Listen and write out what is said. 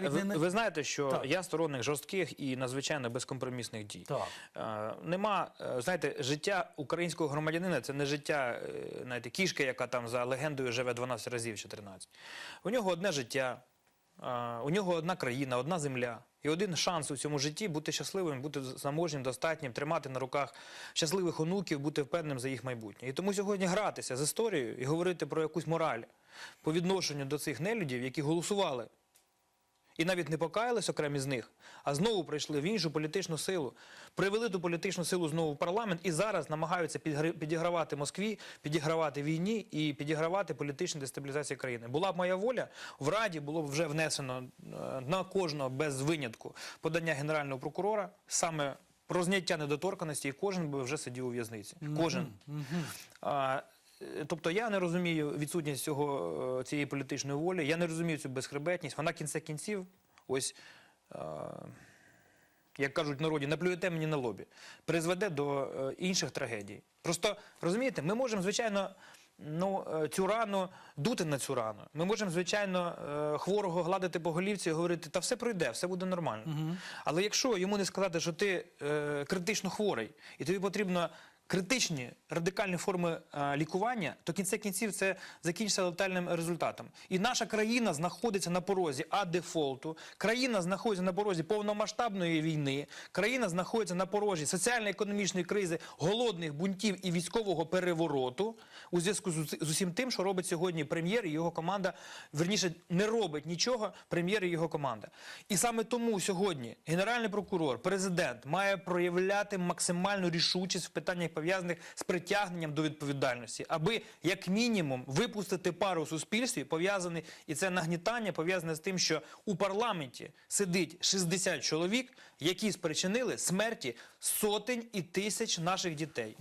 навіть ви, не- ви знаєте, що Так. я сторонник жорстких і надзвичайно безкомпромісних дій. Так. Е, нема, е, знаєте, життя українського громадянина це не життя е, знаєте, кішки, яка там за легендою живе 12 разів чи 13. У нього одне життя, е, у нього одна країна, одна земля. І один шанс у цьому житті бути щасливим, бути заможнім, достатнім, тримати на руках щасливих онуків, бути впевненим за їх майбутнє. І тому сьогодні гратися з історією і говорити про якусь мораль по відношенню до цих нелюдів, які голосували і навіть не покаялись окремі з них, а знову прийшли в іншу політичну силу, привели ту політичну силу знову в парламент і зараз намагаються підігравати Москві, підігравати війні і підігравати політичній дестабілізації країни. Була б моя воля, в Раді було б вже внесено е, на кожного без винятку подання генерального прокурора саме про зняття недоторканості, і кожен би вже сидів у в'язниці. Кожен. А, е, Тобто я не розумію відсутність цього, е, цієї політичної волі, я не розумію цю безхребетність. Вона кінця кінців, ось, е, як кажуть в народі, наплюєте мені на лобі, призведе до е, інших трагедій. Просто розумієте, ми можемо, звичайно, ну, е, цю рану дути на цю рану. Ми можемо, звичайно, е, хворого гладити по голівці і говорити, та все пройде, все буде нормально. Але якщо йому не сказати, що ти е, критично хворий, і тобі потрібно критичні радикальні форми е, лікування, то кінце кінців це закінчиться летальним результатом. І наша країна знаходиться на порозі а дефолту, країна знаходиться на порозі повномасштабної війни, країна знаходиться на порозі соціально-економічної кризи, голодних бунтів і військового перевороту у зв'язку з усім тим, що робить сьогодні прем'єр і його команда, верніше не робить нічого прем'єр і його команда. І саме тому сьогодні генеральний прокурор, президент має проявляти максимальну рішучість в питаннях пов'язаних з притягненням до відповідальності, аби як мінімум випустити пару у суспільстві, пов'язаний і це нагнітання пов'язане з тим, що у парламенті сидить 60 чоловік, які спричинили смерті сотень і тисяч наших дітей.